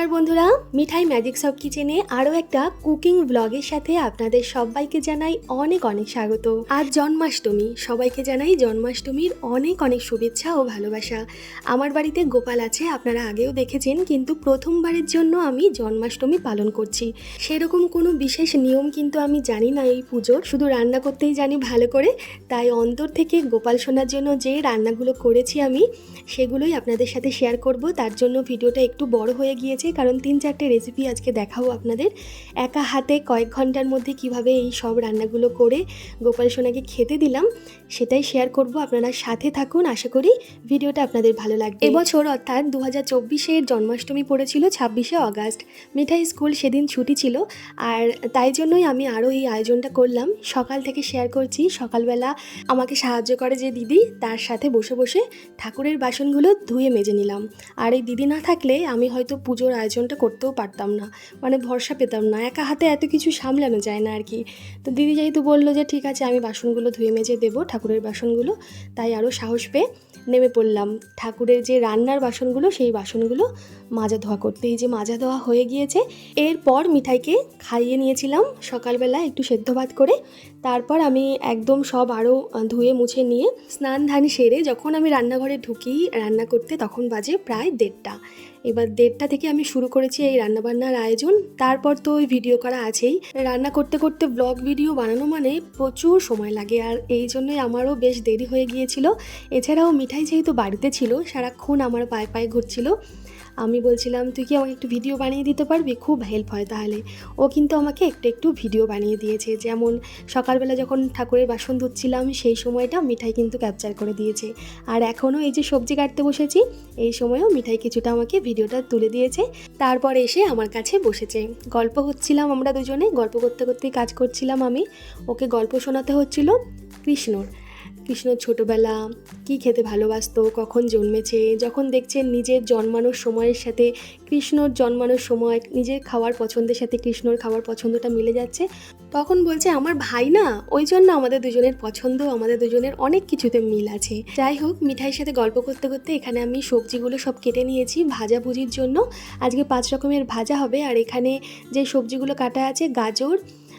নমস্কার বন্ধুরা, মিঠাই ম্যাজিক সব কিচেনে আরও একটা কুকিং ব্লগের সাথে আপনাদের সবাইকে জানাই অনেক অনেক স্বাগত। আজ জন্মাষ্টমী, সবাইকে জানাই জন্মাষ্টমীর অনেক অনেক শুভেচ্ছা ও ভালোবাসা। আমার বাড়িতে গোপাল আছে, আপনারা আগেও দেখেছেন, কিন্তু প্রথমবারের জন্য আমি জন্মাষ্টমী পালন করছি। সেরকম কোনো বিশেষ নিয়ম কিন্তু আমি জানি না এই পুজোর, শুধু রান্না করতেই জানি ভালো করে। তাই অন্তর থেকে গোপাল শোনার জন্য যে রান্নাগুলো করেছি আমি, সেগুলোই আপনাদের সাথে শেয়ার করব। তার জন্য ভিডিওটা একটু বড় হয়ে গিয়েছে কারণ তিন চারটে রেসিপি আজকে দেখাবো আপনাদের। একা হাতে কয়েক ঘণ্টার মধ্যে কীভাবে এই সব রান্নাগুলো করে গোপাল সোনাকে খেতে দিলাম, সেটাই শেয়ার করব। আপনারা সাথে থাকুন, আশা করি ভিডিওটা আপনাদের ভালো লাগবে। এবছর অর্থাৎ দু হাজার চব্বিশের জন্মাষ্টমী পড়েছিল ছাব্বিশে অগাস্ট। মিঠাই স্কুল সেদিন ছুটি ছিল, আর তাই জন্যই আমি আরও এই আয়োজনটা করলাম। সকাল থেকে শেয়ার করছি। সকালবেলা আমাকে সাহায্য করে যে দিদি, তার সাথে বসে বসে ঠাকুরের বাসনগুলো ধুয়ে মেজে নিলাম। আর এই দিদি না থাকলে আমি হয়তো পুজোর আয়োজনটা করতেও পারতাম না। মানে ভরসা পেতাম না। একা হাতে এত কিছু সামলানো যায় না আর কি তো দিদি যেহেতু বলল যে, ঠিক আছে, আমি বাসনগুলো ধুয়ে মেজে দেবো, ঠাকুরের বাসনগুলো। তাই আরও সাহস পেয়ে নেমে পড়লাম। ঠাকুরের যে রান্নার বাসনগুলো, সেই বাসনগুলো মাজা ধোয়া করতে। এই যে মাজা ধোয়া হয়ে গিয়েছে, এরপর মিঠাইকে খাইয়ে নিয়েছিলাম সকালবেলা একটু সেদ্ধ ভাত করে। তারপর আমি একদম সব আরও ধুয়ে মুছে নিয়ে স্নান ধান সেরে যখন আমি রান্নাঘরে ঢুকি, রান্না করতে, তখন বাজে প্রায় দেড়টা। এবার দেড়টা থেকে আমি শুরু করেছি এই রান্নাবান্নার আয়োজন। তারপর তো ওই ভিডিও করা আছেই। রান্না করতে করতে ব্লগ ভিডিও বানানো মানে প্রচুর সময় লাগে আর এই জন্যই আমারও বেশ দেরি হয়ে গিয়েছিল। এছাড়াও মিঠাই যেহেতু বাড়িতে ছিল, সারাক্ষণ আমার পায়ে পায়ে ঘুরছিল। আমি বলছিলাম, তুই কি আমাকে একটু ভিডিও বানিয়ে দিতে পারবি? খুব হেল্প হয় তাহলে। ও কিন্তু আমাকে একটু একটু ভিডিও বানিয়ে দিয়েছে। যেমন সকালবেলা যখন ঠাকুরের বাসন ধুচ্ছিলাম, সেই সময়টা মিঠাই কিন্তু ক্যাপচার করে দিয়েছে। আর এখনও এই যে সবজি কাটতে বসেছি, এই সময়ও মিঠাই কিছুটা আমাকে ভিডিওটা তুলে দিয়েছে। তারপর এসে আমার কাছে বসেছে। গল্প হচ্ছিলাম আমরা দুজনে, গল্প করতে করতে কাজ করছিলাম আমি। ওকে গল্প শোনাতে হচ্ছিল কৃষ্ণর। কৃষ্ণর ছোটোবেলা কি খেতে ভালোবাসত, কখন জন্মেছে, যখন দেখছেন নিজের জন্মানোর সময়ের সাথে কৃষ্ণর জন্মানোর সময়, নিজের খাওয়ার পছন্দের সাথে কৃষ্ণর খাওয়ার পছন্দটা মিলে যাচ্ছে, তখন বলছে, আমার ভাই না, ওই জন্য আমাদের দুজনের পছন্দ, আমাদের দুজনের অনেক কিছুতে মিল আছে। যাই হোক, মিঠাইয়ের সাথে গল্প করতে করতে এখানে আমি সবজিগুলো সব কেটে নিয়েছি ভাজা ভুজির জন্য। আজকে পাঁচ রকমের ভাজা হবে, আর এখানে যে সবজিগুলো কাটা আছে, গাজর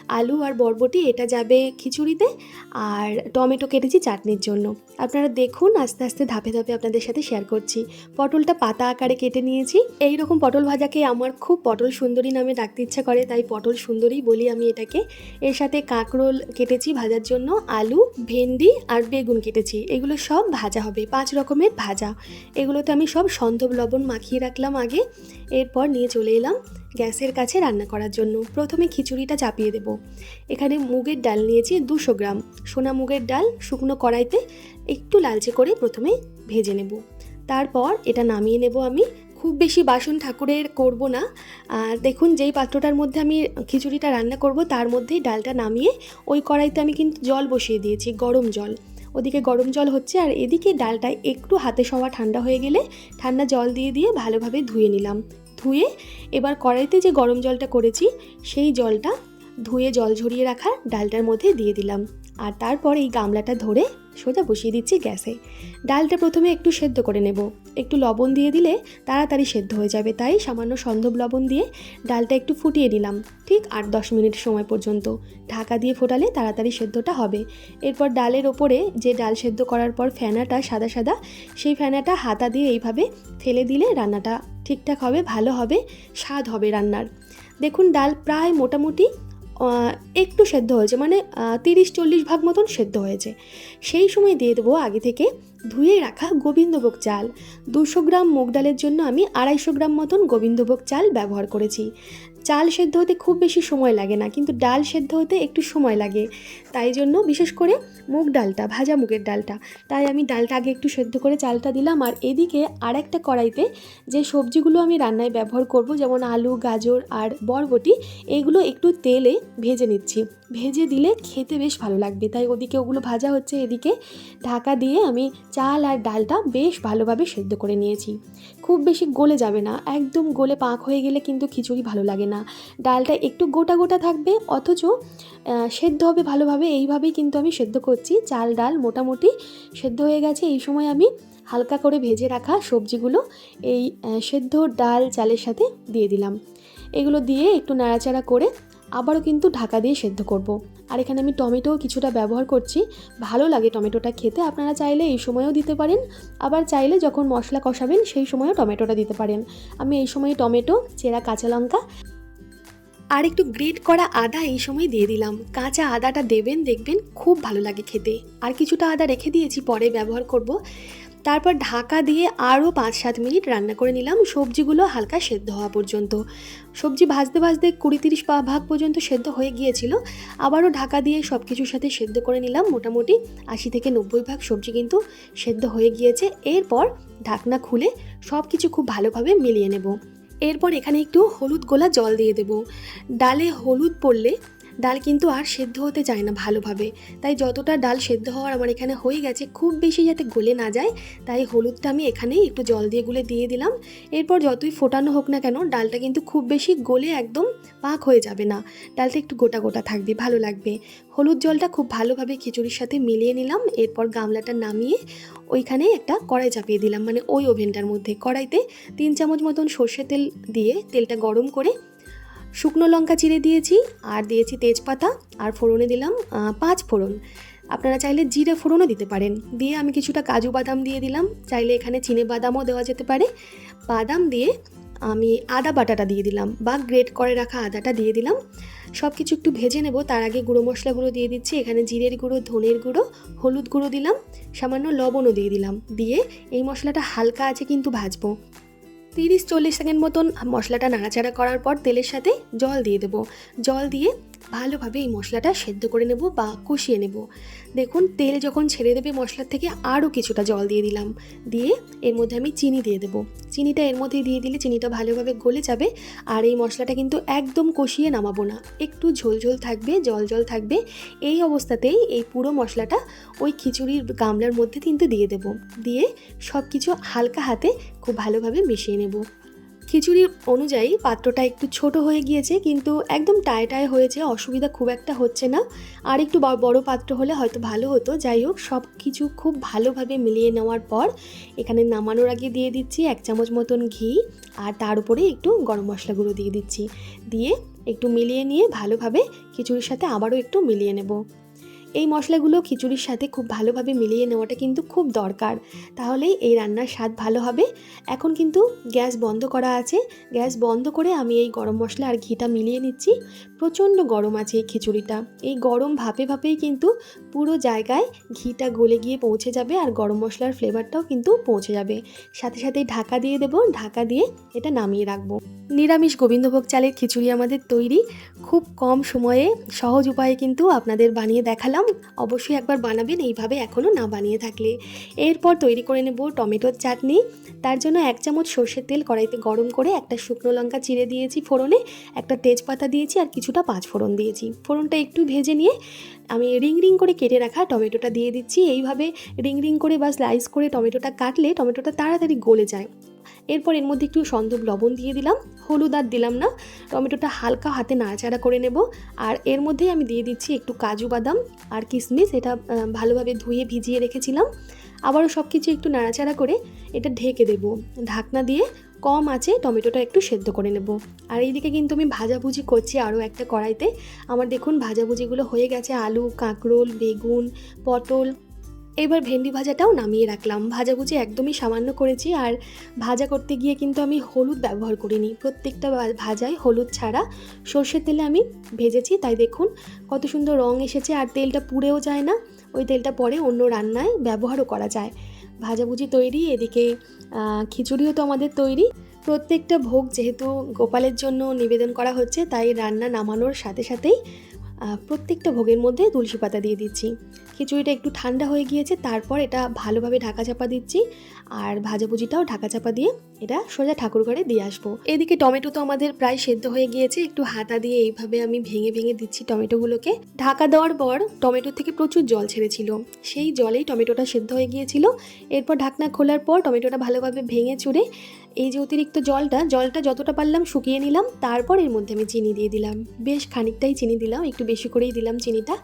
আলু আর বরবটি, এটা যাবে খিচুড়িতে আর টমেটো কেটেছি চাটনির জন্য। আপনারা দেখুন, আস্তে আস্তে ধাপে ধাপে আপনাদের সাথে শেয়ার করছি। পটলটা পাতা আকারে কেটে নিয়েছি। এই রকম পটল ভাজাকে আমার খুব পটল সুন্দরী নামে ডাকতে ইচ্ছা করে, তাই পটল সুন্দরী বলি আমি এটাকে। এর সাথে কাঁকরোল কেটেছি ভাজার জন্য, আলু, ভেন্ডি আর বেগুন কেটেছি। এগুলো সব ভাজা হবে, পাঁচ রকমের ভাজা। এগুলোতে আমি সব সন্ধব লবণ মাখিয়ে রাখলাম আগে। এরপর নিয়ে চলে এলাম গ্যাসের কাছে রান্না করার জন্য। প্রথমে খিচুড়িটা চাপিয়ে দেব। এখানে মুগের ডাল নিয়েছি দুশো গ্রাম। সোনা মুগের ডাল শুকনো কড়াইতে একটু লালচে করে প্রথমে ভেজে নেব। তারপর এটা নামিয়ে নেব আমি। খুব বেশি বাসন ঠাকুরের করব না। আর দেখুন যেই পাত্রটার মধ্যে আমি খিচুড়িটা রান্না করব, তার মধ্যেই ডালটা নামিয়ে ওই কড়াইতে আমি কিন্তু জল বসিয়ে দিয়েছি, গরম জল। ওদিকে গরম জল হচ্ছে আর এদিকে ডালটা একটু হাতে সওয়া ঠান্ডা হয়ে গেলে ঠান্ডা জল দিয়ে দিয়ে ভালোভাবে ধুয়ে নিলাম। ধুয়ে এবার কড়াইতে যে গরম জলটা করেছি, সেই জলটা ধুয়ে জল ঝরিয়ে রাখা ডালটার মধ্যে দিয়ে দিলাম। আর তারপর এই গামলাটা ধরে সোজা বসিয়ে দিচ্ছি গ্যাসে। ডালটা প্রথমে একটু সেদ্ধ করে নেব। একটু লবণ দিয়ে দিলে তাড়াতাড়ি সেদ্ধ হয়ে যাবে। তাই সামান্য সন্ধব লবণ দিয়ে ডালটা একটু ফুটিয়ে নিলাম, ঠিক আট দশ মিনিট সময় পর্যন্ত। ঢাকা দিয়ে ফোটালে তাড়াতাড়ি সেদ্ধটা হবে। এরপর ডালের ওপরে যে ডাল সেদ্ধ করার পর ফেনাটা সাদা সাদা, সেই ফেনাটা হাতা দিয়ে এইভাবে ফেলে দিলে রান্নাটা ঠিকঠাক হবে, ভালো হবে, স্বাদ হবে রান্নার। দেখুন, ডাল প্রায় মোটামুটি একটু সেদ্ধ হয়েছে মানে তিরিশ চল্লিশ ভাগ মতন সেদ্ধ হয়েছে। সেই সময় দিয়ে দেবো আগে থেকে ধুয়ে রাখা গোবিন্দভোগ চাল। দুশো গ্রাম মুগ ডালের জন্য আমি আড়াইশো গ্রাম মতন গোবিন্দভোগ চাল ব্যবহার করেছি। চাল সেদ্ধ হতে খুব বেশি সময় লাগে না, কিন্তু ডাল সেদ্ধ হতে একটু সময় লাগে। তাই জন্য বিশেষ করে মুগ ডালটা, ভাজা মুগের ডালটা। তাই আমি ডালটা আগে একটু সেদ্ধ করে চালটা দিলাম, আর এদিকে আর একটা কড়াইতে যে সবজিগুলো আমি রান্নায় ব্যবহার করব, যেমন আলু, গাজর আর বরবটি এইগুলো একটু তেলে ভেজে নিচ্ছি। ভেজে দিলে খেতে বেশ ভালো লাগবে। তাই ওদিকে ওগুলো ভাজা হচ্ছে, এদিকে ঢাকা দিয়ে আমি চাল আর ডালটা বেশ ভালোভাবে সেদ্ধ করে নিয়েছি। খুব বেশি গলে যাবে না, একদম গলে পাক হয়ে গেলে কিন্তু খিচুড়ি ভালো লাগে না। না। ডালটা একটু গোটা গোটা থাকবে, অথচ সেদ্ধ হবে ভালোভাবে। এইভাবেই কিন্তু আমি সেদ্ধ করছি। চাল, ডাল মোটামুটি সেদ্ধ হয়ে গেছে। এই সময় আমি হালকা করে ভেজে রাখা সবজিগুলো এই সেদ্ধ ডাল চালের সাথে দিয়ে দিলাম। এগুলো দিয়ে একটু নাড়াচাড়া করে আবারও কিন্তু ঢাকা দিয়ে সেদ্ধ করব। আর এখানে আমি টমেটো কিছুটা ব্যবহার করছি। ভালো লাগে টমেটোটা খেতে। আপনারা চাইলে এই সময়েও দিতে পারেন। আবার চাইলে যখন মশলা কষাবেন, সেই সময়ও টমেটোটা দিতে পারেন। আমি এই সময় টমেটো, চেরা, কাঁচা লঙ্কা আর একটু গ্রেট করা আদা এই সময় দিয়ে দিলাম। কাঁচা আদাটা দেবেন, দেখবেন খুব ভালো লাগে খেতে। আর কিছুটা আদা রেখে দিয়েছি, পরে ব্যবহার করব। তারপর ঢাকা দিয়ে আরও পাঁচ সাত মিনিট রান্না করে নিলাম। সবজিগুলো হালকা সেদ্ধ হওয়া পর্যন্ত। সবজি ভাজতে ভাজতে কুড়ি তিরিশ পা- ভাগ পর্যন্ত সেদ্ধ হয়ে গিয়েছিল। আবারও ঢাকা দিয়ে সব কিছুর সাথে সেদ্ধ করে নিলাম। মোটামুটি আশি থেকে নব্বই ভাগ সবজি কিন্তু সেদ্ধ হয়ে গিয়েছে। এরপর ঢাকনা খুলে সব কিছু খুব ভালোভাবে মিলিয়ে নেব। এরপর এখানে একটু হলুদ গোলা জল দিয়ে দেব। ডালে হলুদ পড়লে ডাল কিন্তু আর সেদ্ধ হতে চায় না ভালোভাবে। তাই যতটা ডাল সেদ্ধ হওয়ার আমার এখানে হয়ে গেছে, খুব বেশি যাতে গলে না যায়, তাই হলুদটা আমি এখানেই একটু জল দিয়ে গুলে দিয়ে দিলাম। এরপর যতই ফোটানো হোক না কেন, ডালটা কিন্তু খুব বেশি গলে একদম পাক হয়ে যাবে না। ডালটা একটু গোটা গোটা থাকবে, ভালো লাগবে। হলুদ জলটা খুব ভালোভাবে খিচুড়ির সাথে মিলিয়ে নিলাম, এরপর গামলাটা নামিয়ে ওইখানে একটা কড়াই চাপিয়ে দিলাম মানে ওই ওভেনটার মধ্যে। কড়াইতে তিন চামচ মতন সর্ষে তেল দিয়ে তেলটা গরম করে শুকনো লঙ্কা চিড়ে দিয়েছি, আর দিয়েছি তেজপাতা, আর ফোড়নে দিলাম পাঁচ ফোড়ন। আপনারা চাইলে জিরে ফোড়নও দিতে পারেন। দিয়ে আমি কিছুটা কাজু বাদাম দিয়ে দিলাম। চাইলে এখানে চিনে বাদামও দেওয়া যেতে পারে। বাদাম দিয়ে আমি আদা বাটাটা দিয়ে দিলাম, বা গ্রেট করে রাখা আদাটা দিয়ে দিলাম। সব কিছু একটু ভেজে নেব। তার আগে গুঁড়ো মশলাগুলো দিয়ে দিচ্ছি। এখানে জিরের গুঁড়ো, ধনের গুঁড়ো, হলুদ গুঁড়ো দিলাম। সামান্য লবণও দিয়ে দিলাম। দিয়ে এই মশলাটা হালকা আছে কিন্তু ভাজবো। তিরিশ চল্লিশ সেকেন্ড মতন মশলাটা নাড়াচাড়া করার পর তেলের সাথে জল দিয়ে দেবো। জল দিয়ে ভালোভাবে এই মশলাটা সেদ্ধ করে নেব বা কষিয়ে নেব। দেখুন, তেল যখন ছেড়ে দেবে মশলার থেকে, আরও কিছুটা জল দিয়ে দিলাম। দিয়ে এর মধ্যে আমি চিনি দিয়ে দেবো। চিনিটা এর মধ্যে দিয়ে দিলে চিনিটা ভালোভাবে গলে যাবে আর এই মশলাটা কিন্তু একদম কষিয়ে নামাবো না। একটু ঝোলঝোল থাকবে, জল জল থাকবে। এই অবস্থাতেই এই পুরো মশলাটা ওই খিচুড়ির গামলার মধ্যে কিন্তু দিয়ে দেবো। দিয়ে সব কিছু হালকা হাতে খুব ভালোভাবে মিশিয়ে নেব। খিচুড়ি অনুযায়ী পাত্রটা একটু ছোট হয়ে গিয়েছে, কিন্তু একদম টায় টায় হয়েছে, অসুবিধা খুব একটা হচ্ছে না। আর একটু বড় পাত্র হলে হয়তো ভালো হতো। যাই হোক, সব কিছু খুব ভালোভাবে মিলিয়ে নেওয়ার পর এখানে নামানোর আগে দিয়ে দিচ্ছি এক চামচ মতন ঘি, আর তার উপরে একটু গরম মশলা গুঁড়ো দিয়ে দিচ্ছি। দিয়ে একটু মিলিয়ে নিয়ে ভালোভাবে খিচুড়ির সাথে আবারও একটু মিলিয়ে নেব। এই মশলাগুলো খিচুড়ির সাথে খুব ভালোভাবে মিলিয়ে নেওয়াটা কিন্তু খুব দরকার। তাহলেই এই রান্নার স্বাদ ভালো হবে। এখন কিন্তু গ্যাস বন্ধ করা আছে। গ্যাস বন্ধ করে আমি এই গরম মশলা আর ঘিটা মিলিয়ে নিচ্ছি। প্রচণ্ড গরম আছে এই খিচুড়িটা। এই গরম ভাপে ভাপেই কিন্তু পুরো জায়গায় ঘিটা গলে গিয়ে পৌঁছে যাবে আর গরম মশলার ফ্লেভারটাও কিন্তু পৌঁছে যাবে। সাথে সাথে ঢাকা দিয়ে দেবো, ঢাকা দিয়ে এটা নামিয়ে রাখব। নিরামিষ গোবিন্দভোগ চালের খিচুড়ি আমাদের তৈরি। খুব কম সময়ে সহজ উপায়ে কিন্তু আপনাদের বানিয়ে দেখালাম। অবশ্যই একবার বানাবেন, এইভাবে এখনও না বানিয়ে থাকলে। এরপর তৈরি করে নেব টমেটোর চাটনি। তার জন্য এক চামচ সর্ষের তেল কড়াইতে গরম করে একটা শুকনো লঙ্কা চিড়ে দিয়েছি ফোড়নে, একটা তেজপাতা দিয়েছি আর কিছুটা পাঁচ ফোড়ন দিয়েছি। ফোড়নটা একটু ভেজে নিয়ে আমি রিং রিং করে কেটে রাখা টমেটোটা দিয়ে দিচ্ছি। এইভাবে রিং রিং করে বা স্লাইস করে টমেটোটা কাটলে টমেটোটা তাড়াতাড়ি গলে যায়। এরপর এর মধ্যে একটু সন্দুপ লবণ দিয়ে দিলাম। হলুদ আর দিলাম না। টমেটোটা হালকা হাতে নাড়াচাড়া করে নেব। আর এর মধ্যেই আমি দিয়ে দিচ্ছি একটু কাজু বাদাম আর কিশমিশ এটা ভালোভাবে ধুয়ে ভিজিয়ে রেখেছিলাম। আবারও সব কিছু একটু নাড়াচাড়া করে এটা ঢেকে দেব। ঢাকনা দিয়ে কম আছে, টমেটোটা একটু সেদ্ধ করে নেব। আর এইদিকে কিন্তু আমি ভাজাভুজি করছি আরও একটা কড়াইতে। আমার দেখুন ভাজাভুজিগুলো হয়ে গেছে, আলু, কাঁকরোল, বেগুন, পটল। এবার ভেন্ডি ভাজাটাও নামিয়ে রাখলাম। ভাজাভুজি একদমই সামান্য করেছি আর ভাজা করতে গিয়ে কিন্তু আমি হলুদ ব্যবহার করিনি। প্রত্যেকটা ভাজায় হলুদ ছাড়া সর্ষের তেলে আমি ভেজেছি। তাই দেখুন কত সুন্দর রং এসেছে আর তেলটা পুড়েও যায় না। ওই তেলটা পরে অন্য রান্নায় ব্যবহারও করা যায়। ভাজাভুজি তৈরি, এদিকে খিচুড়িও তো আমাদের তৈরি। প্রত্যেকটা ভোগ যেহেতু গোপালের জন্য নিবেদন করা হচ্ছে, তাই রান্না নামানোর সাথে সাথেই প্রত্যেকটা ভোগের মধ্যে তুলসী পাতা দিয়ে দিচ্ছি। খিচুড়িটা একটু ঠান্ডা হয়ে গিয়েছে, তারপর এটা ভালোভাবে ঢাকা চাপা দিচ্ছি। আর ভাজাভুজিটাও ঢাকা চাপা দিয়ে এটা সোজা ঠাকুর ঘরে দিয়ে আসব। এদিকে টমেটো তো আমাদের প্রায় সেদ্ধ হয়ে গিয়েছে, একটু হাতা দিয়ে এইভাবে আমি ভেঙে ভেঙে দিচ্ছি টমেটোগুলোকে। ঢাকা দেওয়ার পর টমেটো থেকে প্রচুর জল ছেড়েছিল, সেই জলেই টমেটোটা সেদ্ধ হয়ে গিয়েছিল। এরপর ঢাকনা খোলার পর টমেটোটা ভালোভাবে ভেঙে চুড়ে এই যে অতিরিক্ত জলটা জলটা যতটা পারলাম শুকিয়ে নিলাম, তারপর এর মধ্যে আমি চিনি দিয়ে দিলাম। বেশ খানিকটাই চিনি দিলাম, একটু বেশি করেই দিলাম চিনিটা।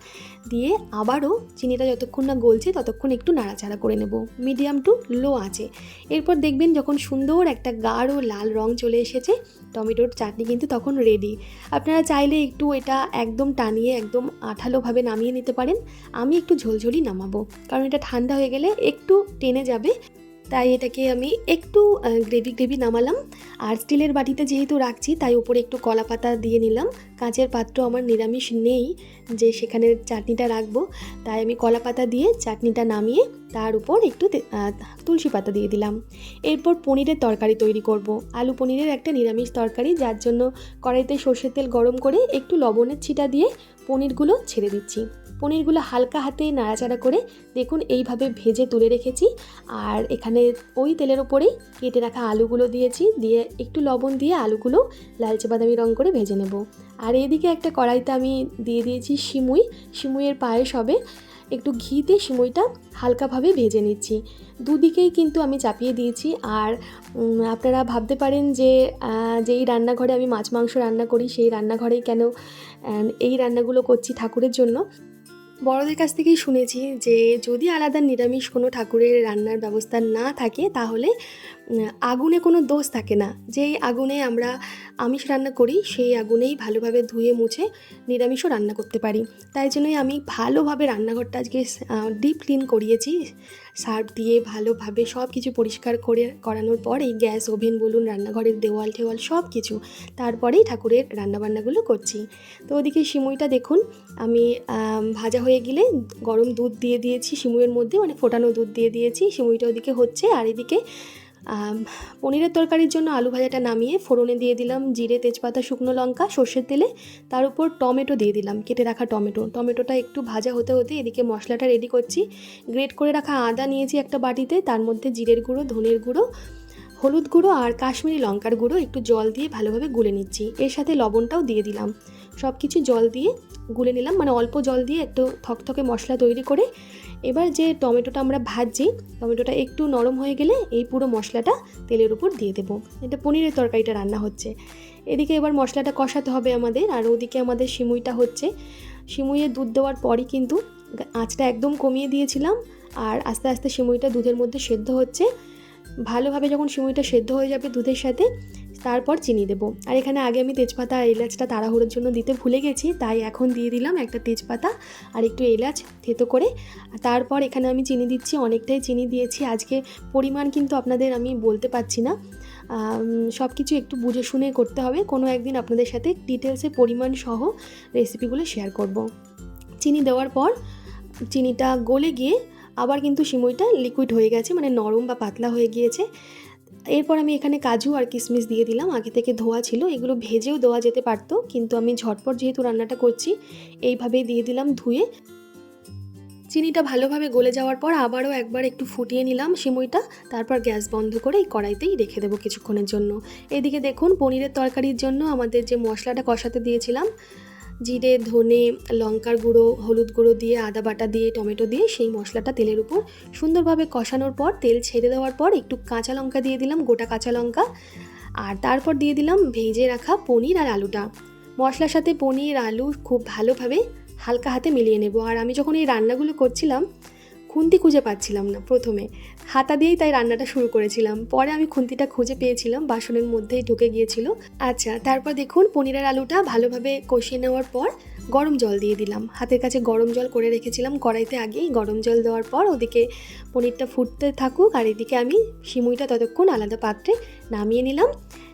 দিয়ে আবারও চিনিটা যতক্ষণ না গলছে, ততক্ষণ একটু নাড়াচাড়া করে নেব। মিডিয়াম টু লো আছে এরপর দেখবেন যখন সুন্দর একটা গাঢ় লাল রং চলে এসেছে, টমেটোর চাটনি কিন্তু তখন রেডি আপনারা চাইলে একটু এটা একদম টানিয়ে, একদম আঠালোভাবে নামিয়ে নিতে পারেন। আমি একটু ঝোলঝোলি নামাবো, কারণ এটা ঠান্ডা হয়ে গেলে একটু টেনে যাবে। তাই এটাকে আমি একটু গ্রেভি গ্রেভি নামালাম। আর স্টিলের বাটিতে যেহেতু রাখছি, তাই উপরে একটু কলা পাতা দিয়ে নিলাম। কাঁচের পাত্র আমার নিরামিষ নেই, যে সেখানে চাটনিটা রাখব। তাই আমি কলা পাতা দিয়ে চাটনিটা নামিয়ে তার উপর একটু তুলসী পাতা দিয়ে দিলাম। এরপর পনিরের তরকারি তৈরি করব। আলু পনিরের একটা নিরামিষ তরকারি, যার জন্য কড়াইতে সর্ষের তেল গরম করে একটু লবণের ছিটা দিয়ে পনিরগুলো ছেড়ে দিচ্ছি। পনিরগুলো হালকা হাতে নাড়াচাড়া করে দেখুন এইভাবে ভেজে তুলে রেখেছি। আর এখানে ওই তেলের ওপরেই কেটে রাখা আলুগুলো দিয়েছি। দিয়ে একটু লবণ দিয়ে আলুগুলো লালচে বাদামি রং করে ভেজে নেব। আর এদিকে একটা কড়াইতে আমি দিয়ে দিয়েছি সিমুই। সিমুইয়ের পায়েস হবে। একটু ঘিতে সিমুইটা হালকাভাবে ভেজে নিচ্ছি। দুদিকেই কিন্তু আমি চাপিয়ে দিয়েছি। আর আপনারা ভাবতে পারেন যে যেই রান্নাঘরে আমি মাছ মাংস রান্না করি, সেই রান্নাঘরেই কেন এই রান্নাগুলো করছি ঠাকুরের জন্য। বড়দের কাছ থেকেই শুনেছি যে যদি আলাদা নিরামিষ কোনো ঠাকুরের রান্নার ব্যবস্থা না থাকে, তাহলে আগুনে কোনো দোষ থাকে না। যেই আগুনে আমরা আমিষ রান্না করি, সেই আগুনেই ভালোভাবে ধুয়ে মুছে নিরামিষও রান্না করতে পারি। তাই জন্যই আমি ভালোভাবে রান্নাঘরটা আজকে ডিপ ক্লিন করিয়েছি। সার্ফ দিয়ে ভালোভাবে সব কিছু পরিষ্কার করে করানোর পরেই গ্যাস, ওভেন বলুন, রান্নাঘরের দেওয়াল ঠেওয়াল সব কিছু তারপরেই ঠাকুরের রান্নাবান্নাগুলো করছি। তো ওদিকে সিমুইটা দেখুন আমি, ভাজা হয়ে গেলে গরম দুধ দিয়ে দিয়েছি, সিমুইয়ের মধ্যে মানে ফোটানো দুধ দিয়ে দিয়েছি, সিমুইটা ওদিকে হচ্ছে আর এদিকে পনিরের তরকারির জন্য আলু ভাজাটা নামিয়ে ফোড়নে দিয়ে দিলাম জিরে, তেজপাতা, শুকনো লঙ্কা, সর্ষের তেলে। তার উপর টমেটো দিয়ে দিলাম, কেটে রাখা টমেটো। টমেটোটা একটু ভাজা হতে হতে এদিকে মশলাটা রেডি করছি। গ্রেট করে রাখা আদা নিয়েছি একটা বাটিতে, তার মধ্যে জিরের গুঁড়ো, ধনের গুঁড়ো, হলুদ গুঁড়ো আর কাশ্মীরি লঙ্কার গুঁড়ো একটু জল দিয়ে ভালোভাবে গুলে নিচ্ছি। এর সাথে লবণটাও দিয়ে দিলাম। সব কিছু জল দিয়ে গুলে নিলাম। মানে অল্প জল দিয়ে একটু থকথকে মশলা তৈরি করে এবার যে টমেটোটা আমরা ভাজছি, টমেটোটা একটু নরম হয়ে গেলে এই পুরো মশলাটা তেলের উপর দিয়ে দেবো। এটা পনিরের তরকারিটা রান্না হচ্ছে। এদিকে এবার মশলাটা কষাতে হবে আমাদের, আর ওদিকে আমাদের সিমুইটা হচ্ছে। সিমুইয়ে দুধ দেওয়ার পরই কিন্তু আঁচটা একদম কমিয়ে দিয়েছিলাম, আর আস্তে আস্তে সিমুইটা দুধের মধ্যে সেদ্ধ হচ্ছে। ভালোভাবে যখন সিমুইটা সেদ্ধ হয়ে যাবে দুধের সাথে তারপর চিনি দেবো। আর এখানে আগে আমি তেজপাতা আর এলাচটা তাড়াহুড়োর জন্য দিতে ভুলে গেছি, তাই এখন দিয়ে দিলাম একটা তেজপাতা আর একটু এলাচ থেতো করে। তারপর এখানে আমি চিনি দিচ্ছি, অনেকটাই চিনি দিয়েছি। আজকে পরিমাণ কিন্তু আপনাদের আমি বলতে পারছি না। সব কিছু একটু বুঝে শুনে করতে হবে। কোনো একদিন আপনাদের সাথে ডিটেলসে পরিমাণ সহ রেসিপিগুলো শেয়ার করব। চিনি দেওয়ার পর চিনিটা গলে গিয়ে আবার কিন্তু সিমইটা লিকুইড হয়ে গেছে মানে নরম বা পাতলা হয়ে গিয়েছে। এরপর আমি এখানে কাজু আর কিশমিশ দিয়ে দিলাম। আগে থেকে ধোয়া ছিল, এগুলো ভেজেও দেওয়া যেতে পারতো, কিন্তু আমি ঝটপট যেহেতু রান্নাটা করছি, এইভাবেই দিয়ে দিলাম ধুয়ে। চিনিটা ভালোভাবে গলে যাওয়ার পর আবারও একবার একটু ফুটিয়ে নিলাম সিমুইটা, তারপর গ্যাস বন্ধ করে এই কড়াইতেই রেখে দেবো কিছুক্ষণের জন্য। এদিকে দেখুন, পনিরের তরকারির জন্য আমাদের যে মশলাটা কষাতে দিয়েছিলাম জিরে, ধনে, লঙ্কার গুঁড়ো, হলুদ গুঁড়ো দিয়ে, আদা বাটা দিয়ে, টমেটো দিয়ে সেই মশলাটা তেলের উপর সুন্দরভাবে কষানোর পর তেল ছেড়ে দেওয়ার পর একটু কাঁচা লঙ্কা দিয়ে দিলাম, গোটা কাঁচা লঙ্কা। আর তারপর দিয়ে দিলাম ভেজে রাখা পনির আর আলুটা। মশলার সাথে পনির, আলু খুব ভালোভাবে হালকা হাতে মিলিয়ে নেব। আর আমি যখন এই রান্নাগুলো করছিলাম খুন্তি খুঁজে পাচ্ছিলাম না প্রথমে। হাতা দিয়েই তাই রান্নাটা শুরু করেছিলাম। পরে আমি খুন্তিটা খুঁজে পেয়েছিলাম, বাসনের মধ্যেই ঢুকে গিয়েছিল। আচ্ছা তারপর দেখুন, পনিরের আলুটা ভালোভাবে কষিয়ে নেওয়ার পর গরম জল দিয়ে দিলাম। হাতের কাছে গরম জল করে রেখেছিলাম কড়াইতে আগেই। গরম জল দেওয়ার পর ওদিকে পনিরটা ফুটতে থাকুক আর এদিকে আমি সিমুইটা ততক্ষণ আলাদা পাত্রে নামিয়ে নিলাম।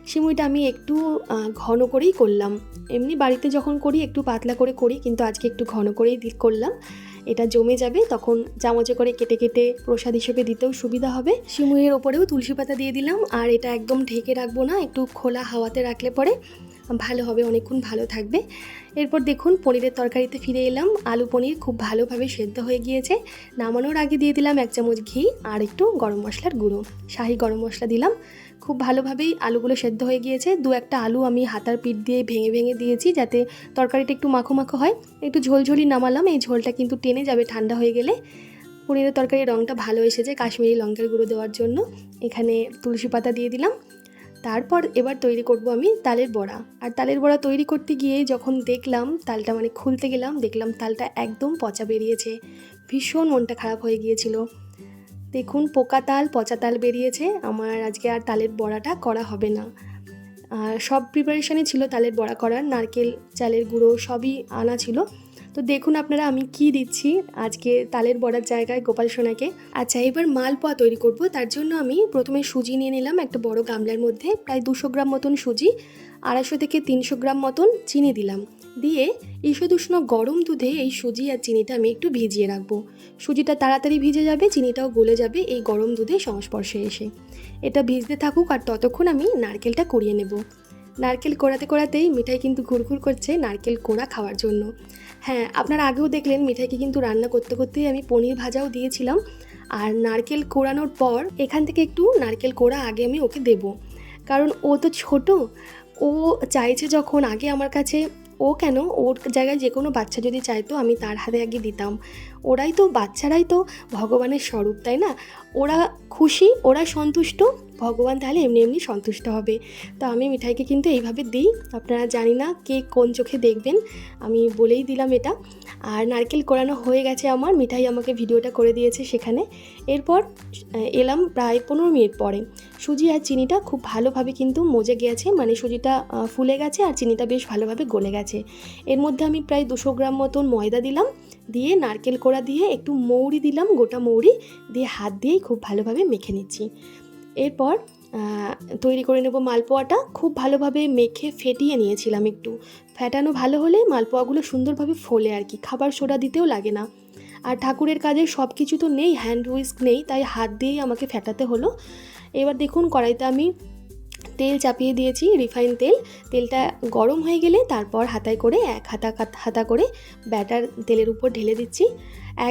সিমুইটা আমি একটু ঘন করেই করলাম। এমনি বাড়িতে যখন করি, একটু পাতলা করে করি, কিন্তু আজকে একটু ঘন করেই করলাম। এটা জমে যাবে, তখন চামচে করে কেটে কেটে প্রসাদ হিসেবে দিতেও সুবিধা হবে। সিমুইয়ের ওপরেও তুলসী পাতা দিয়ে দিলাম, আর এটা একদম ঢেকে রাখব না, একটু খোলা হাওয়াতে রাখলে পরে ভালো হবে, অনেকক্ষণ ভালো থাকবে। এরপর দেখুন, পনিরের তরকারিতে ফিরে এলাম, আলু পনির খুব ভালোভাবে সেদ্ধ হয়ে গিয়েছে। নামানোর আগে দিয়ে দিলাম এক চামচ ঘি আর একটু গরম মশলার গুঁড়ো। শাহি গরম মশলা দিলাম খুব ভালোভাবেই আলুগুলো সেদ্ধ হয়ে গিয়েছে। দু একটা আলু আমি হাতার পিঠ দিয়ে ভেঙে ভেঙে দিয়েছি যাতে তরকারিটা একটু মাখো মাখো হয়। একটু ঝোলঝোলি নামালাম, এই ঝোলটা কিন্তু টেনে যাবে ঠান্ডা হয়ে গেলে। পনিরের তরকারির রঙটা ভালো এসেছে কাশ্মীরি লঙ্কার গুঁড়ো দেওয়ার জন্য। এখানে তুলসী পাতা দিয়ে দিলাম। তারপর এবার তৈরি করব আমি তালের বড়া। আর তালের বড়া তৈরি করতে গিয়ে যখন দেখলাম তালটা মানে খুলতে গেলাম, দেখলাম তালটা একদম পচা বেরিয়েছে। ভীষণ মনটা খারাপ হয়ে গিয়েছিল। দেখুন, পোকা তাল, পচা তাল বেরিয়েছে। আমার আজকে আর তালের বড়াটা করা হবে না। আর সব প্রিপারেশানই ছিল তালের বড়া করার। নারকেল, চালের গুঁড়ো সবই আনা ছিল। তো দেখুন আপনারা, আমি কি দিচ্ছি আজকে তালের বড়ার জায়গায় গোপাল সোনাকে। আচ্ছা এবার মালপোয়া তৈরি করব। তার জন্য আমি প্রথমে সুজি নিয়ে নিলাম একটা বড় গামলার মধ্যে। প্রায় দুশো গ্রাম মতন সুজি, আড়াইশো থেকে তিনশো গ্রাম মতন চিনি দিলাম। দিয়ে ঈষদুষ্ণ গরম দুধে এই সুজি আর চিনিটা আমি একটু ভিজিয়ে রাখব। সুজিটা তাড়াতাড়ি ভিজে যাবে, চিনিটাও গলে যাবে এই গরম দুধে সংস্পর্শে এসে। এটা ভিজতে থাকুক আর ততক্ষণ আমি নারকেলটা কুড়িয়ে নেব। নারকেল কোড়াতে কোড়াতেই মিঠাই কিন্তু ঘুরঘুর করছে নারকেল কোড়া খাওয়ার জন্য। হ্যাঁ আপনারা আগেও দেখলেন মিঠাইকে কিন্তু রান্না করতে করতেই আমি পনির ভাজাও দিয়েছিলাম। আর নারকেল কোড়ানোর পর এখান থেকে একটু নারকেল কোড়া আগে আমি ওকে দেব। কারণ ও তো ছোট, ও চাইছে যখন আগে আমার কাছে ও কেন? ওর জায়গায় যে কোনো বাচ্চা যদি চাইতো আমি তার হাতে আগে দিতাম। ওরাই তো, বাচ্চারাই তো ভগবানের স্বরূপ, তাই না? ওরা খুশি, ওরা সন্তুষ্ট, ভগবান তাহলে এমনি এমনি সন্তুষ্ট হবে। তো আমি মিঠাইকে কিন্তু এইভাবে দিই, আপনারা জানি না কে কোন চোখে দেখবেন, আমি বলেই দিলাম এটা। আর নারকেল কোরানো হয়ে গেছে আমার, মিঠাই আমাকে ভিডিওটা করে দিয়েছে সেখানে। এরপর এলাম প্রায় পনেরো মিনিট পরে। সুজি আর চিনিটা খুব ভালোভাবে কিন্তু মজে গেছে মানে সুজিটা ফুলে গেছে আর চিনিটা বেশ ভালোভাবে গলে গেছে। এর মধ্যে আমি প্রায় দুশো গ্রাম মতন ময়দা দিলাম, দিয়ে নারকেল কোড়া দিয়ে একটু মৌরি দিলাম, গোটা মৌরি দিয়ে হাত দিয়েই খুব ভালোভাবে মেখে নিচ্ছি। এরপর তৈরি করে নেব মালপোয়াটা। খুব ভালোভাবে মেখে ফেটিয়ে নিয়েছিলাম একটু। ফেটানো ভালো হলে মালপোয়াগুলো সুন্দরভাবে ফোলে আর কি, খাবার সোডা দিতেও লাগে না। আর ঠাকুরের কাজে সব কিছু তো নেই হ্যান্ড হুইস্ক নেই, তাই হাত দিয়েই আমাকে ফেটাতে হলো। এবার দেখুন, কড়াইতে আমি তেল চাপিয়ে দিয়েছি রিফাইন তেল। তেলটা গরম হয়ে গেলে তারপর হাতায় করে এক হাতা হাতা করে ব্যাটার তেলের উপর ঢেলে দিচ্ছি।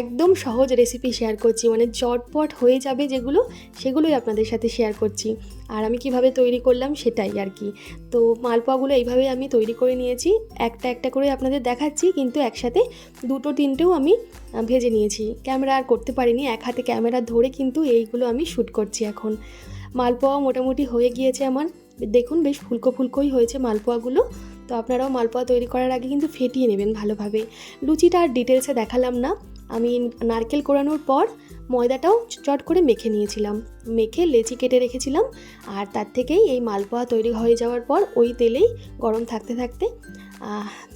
একদম সহজ রেসিপি শেয়ার করছি মানে চটপট হয়ে যাবে যেগুলো, সেগুলোই আপনাদের সাথে শেয়ার করছি। আর আমি কীভাবে তৈরি করলাম সেটাই আর কি। তো মালপোয়াগুলো এইভাবে আমি তৈরি করে নিয়েছি, একটা একটা করে আপনাদের দেখাচ্ছি, কিন্তু একসাথে দুটো তিনটেও আমি ভেজে নিয়েছি। ক্যামেরা আর করতে পারিনি, এক হাতে ক্যামেরা ধরে কিন্তু এইগুলো আমি শ্যুট করছি এখন। মালপোয়া মোটামুটি হয়ে গিয়েছে আমার। দেখুন বেশ ফুলকো ফুলকোই হয়েছে মালপোয়াগুলো। তো আপনারাও মালপোয়া তৈরি করার আগে কিন্তু ফেটিয়ে নেবেন ভালোভাবে। লুচিটা আর ডিটেলসে দেখালাম না। আমি নারকেল কোড়ানোর পর ময়দাটাও চট করে মেখে নিয়েছিলাম। মেখে লেচি কেটে রেখেছিলাম। আর তার থেকেই এই মালপোয়া তৈরি হয়ে যাওয়ার পর ওই তেলেই গরম থাকতে থাকতে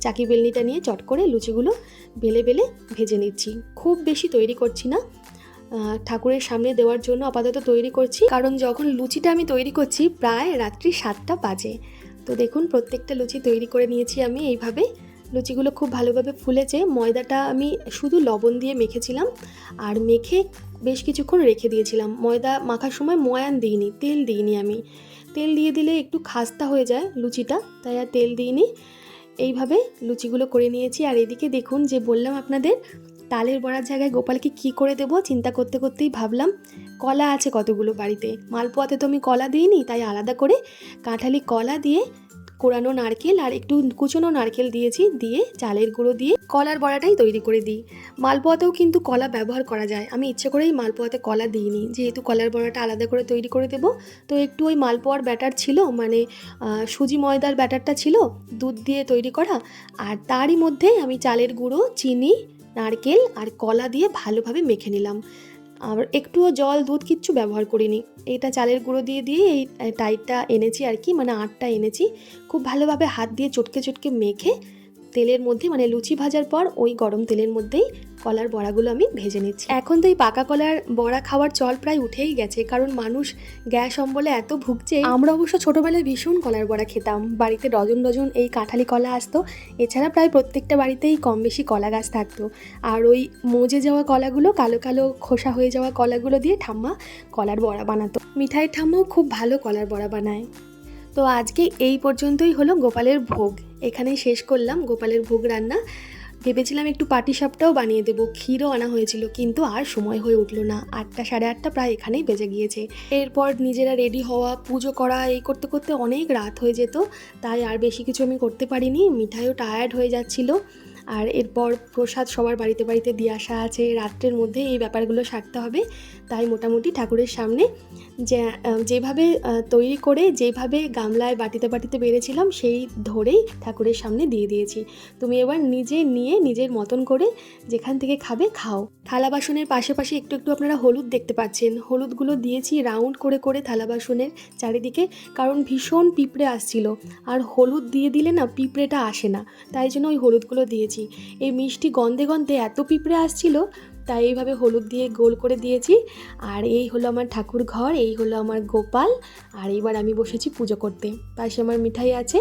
চাকি বেলনিটা নিয়ে চট করে লুচিগুলো বেলে বেলে ভেজে নিচ্ছি। খুব বেশি তৈরি করছি না। ঠাকুরের সামনে দেওয়ার জন্য আপাতত তৈরি করছি। কারণ যখন লুচিটা আমি তৈরি করছি, প্রায় রাত্রি সাতটা বাজে। তো দেখুন, প্রত্যেকটা লুচি তৈরি করে নিয়েছি আমি। এইভাবে লুচিগুলো খুব ভালোভাবে ফুলেছে। ময়দাটা আমি শুধু লবণ দিয়ে মেখেছিলাম। আর মেখে বেশ কিছুক্ষণ রেখে দিয়েছিলাম। ময়দা মাখার সময় ময়ান দিইনি, তেল দিইনি আমি। তেল দিয়ে দিলে একটু খাস্তা হয়ে যায় লুচিটা, তাই আর তেল দিইনি। এইভাবে লুচিগুলো করে নিয়েছি। আর এদিকে দেখুন, যে বললাম আপনাদের তালের বড়ার জায়গায় গোপালকে কি করে দেবো চিন্তা করতে করতেই ভাবলাম। কলা আছে কতগুলো বাড়িতে? মালপোয়াতে তো আমি কলা দিইনি, তাই আলাদা করে কাঁঠালি কলা দিয়ে কোরানো নারকেল আর একটু কুচনো নারকেল দিয়েছি, দিয়ে চালের গুঁড়ো দিয়ে কলার বড়াটাই তৈরি করে দিই। মালপোয়াতেও কিন্তু কলা ব্যবহার করা যায়। আমি ইচ্ছে করেই মালপোয়াতে কলা দিইনি, যেহেতু কলার বড়াটা আলাদা করে তৈরি করে দেবো। তো একটু ওই মালপোয়ার ব্যাটার ছিল মানে সুজি ময়দার ব্যাটারটা ছিল, দুধ দিয়ে তৈরি করা। আর তারই মধ্যে আমি চালের গুঁড়ো, চিনি নারকেল আর কলা দিয়ে ভালোভাবে মেখে নিলাম। আর একটুও জল, দুধ কিচ্ছু ব্যবহার করিনি। এটা চালের গুঁড়ো দিয়ে দিয়ে এই টাইটটা এনেছি আর কি মানে আটটা এনেছি। খুব ভালোভাবে হাত দিয়ে চটকে চটকে মেখে তেলের মধ্যে মানে লুচি ভাজার পর ওই গরম তেলের মধ্যেই কলার বড়াগুলো আমি ভেজে নিচ্ছি। এখন তো এই পাকা কলার বড়া খাওয়ার চল প্রায় উঠেই গেছে, কারণ মানুষ গ্যাস অম্বলে এত ভুগছে। আমরা অবশ্য ছোটোবেলায় ভীষণ কলার বড়া খেতাম। বাড়িতে ডজন ডজন এই কাঁঠালি কলা আসতো। এছাড়া প্রায় প্রত্যেকটা বাড়িতেই কম বেশি কলা গাছ থাকতো। আর ওই মজে যাওয়া কলাগুলো, কালো কালো খোসা হয়ে যাওয়া কলাগুলো দিয়ে ঠাম্মা কলার বড়া বানাতো। মিঠাইয়ের ঠাম্মাও খুব ভালো কলার বড়া বানায়। তো আজকে এই পর্যন্তই হলো গোপালের ভোগ। এখানেই শেষ করলাম গোপালের ভোগ রান্না। ভেবেছিলাম একটু পাটিসাপটাও বানিয়ে দেবো। ক্ষীরও আনা হয়েছিল, কিন্তু আর সময় হয়ে উঠল না। আটটা, সাড়ে আটটা প্রায় এখানেই বেজে গিয়েছে। এরপর নিজেরা রেডি হওয়া, পুজো করা, এই করতে করতে অনেক রাত হয়ে যেত। তাই আর বেশি কিছু আমি করতে পারিনি। মিঠাইও টায়ার্ড হয়ে যাচ্ছিল। আর এরপর প্রসাদ সবার বাড়িতে বাড়িতে দিয়ে আসা আছে। রাত্রের মধ্যে এই ব্যাপারগুলো সারতে হবে। তাই মোটামুটি ঠাকুরের সামনে যেভাবে তৈরি করে যেভাবে গামলায় বাটিতে বাটিতে বেড়েছিলাম সেই ধরেই ঠাকুরের সামনে দিয়ে দিয়েছি। তুমি এবার নিজে নিয়ে নিজের মতন করে যেখান থেকে খাবে খাও। থালা বাসনের পাশে একটু একটু আপনারা হলুদ দেখতে পাচ্ছেন। হলুদগুলো দিয়েছি রাউন্ড করে করে থালা বাসনের চারিদিকে, কারণ ভীষণ পিঁপড়ে আসছিল। আর হলুদ দিয়ে দিলে না পিঁপড়েটা আসে না, তাই জন্য ওই হলুদগুলো দিয়েছি। এই মিষ্টি গন্ধে গন্ধে এত পিঁপড়ে আসছিল তাই এইভাবে হলুদ দিয়ে গোল করে দিয়েছি। আর এই হলো আমার ঠাকুর ঘর, এই হলো আমার গোপাল। আর এইবার আমি বসেছি পুজো করতে। পাশে আমার মিঠাই আছে।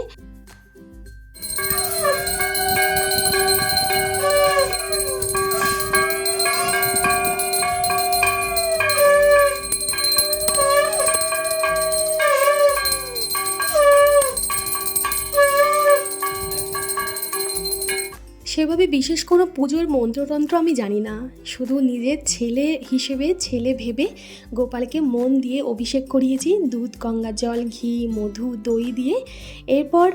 সেভাবে বিশেষ কোনো পুজোর মন্ত্রতন্ত্র আমি জানি না। শুধু নিজের ছেলে হিসেবে, ছেলে ভেবে গোপালকে মন দিয়ে অভিষেক করিয়েছি। দুধ, গঙ্গা জল, ঘি, মধু, দই দিয়ে। এরপর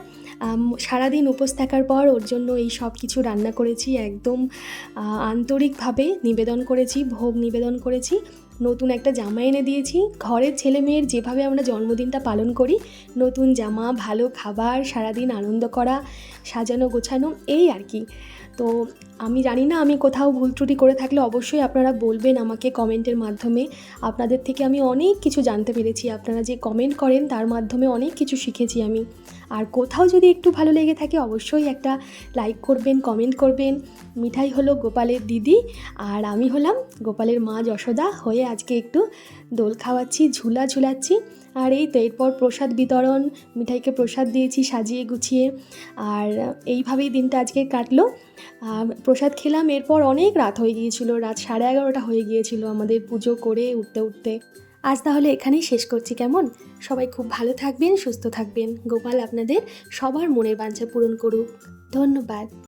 সারাদিন উপোস থাকার পর ওর জন্য এই সব কিছু রান্না করেছি। একদম আন্তরিকভাবে নিবেদন করেছি, ভোগ নিবেদন করেছি। নতুন একটা জামা এনে দিয়েছি। ঘরের ছেলে মেয়ের যেভাবে আমরা জন্মদিনটা পালন করি, নতুন জামা, ভালো খাবার, সারাদিন আনন্দ করা, সাজানো গোছানো, এই আর কি। তো আমি জানি না আমি কোথাও ভুল ত্রুটি করে থাকলে অবশ্যই আপনারা বলবেন আমাকে কমেন্টের মাধ্যমে। আপনাদের থেকে আমি অনেক কিছু জানতে পেরেছি। আপনারা যে কমেন্ট করেন তার মাধ্যমে অনেক কিছু শিখেছি আমি। আর কোথাও যদি একটু ভালো লেগে থাকে অবশ্যই একটা লাইক করবেন, কমেন্ট করবেন। মিঠাই হলো গোপালের দিদি আর আমি হলাম গোপালের মা যশোদা। হয়ে আজকে একটু দোল খাওয়াচ্ছি, ঝুলা ঝুলাচ্ছি। আর এই তো এরপর প্রসাদ বিতরণ, মিঠাইকে প্রসাদ দিয়েছি সাজিয়ে গুছিয়ে। আর এইভাবেই দিনটা আজকে কাটলো। প্রসাদ খেলাম, এরপর অনেক রাত হয়ে গিয়েছিল, রাত সাড়ে এগারোটা হয়ে গিয়েছিল আমাদের পুজো করে উঠতে উঠতে। আজ তাহলে এখানেই শেষ করছি, কেমন? সবাই খুব ভালো থাকবেন, সুস্থ থাকবেন। গোপাল আপনাদের সবার মনের বাঞ্ছা পূরণ করুক। ধন্যবাদ।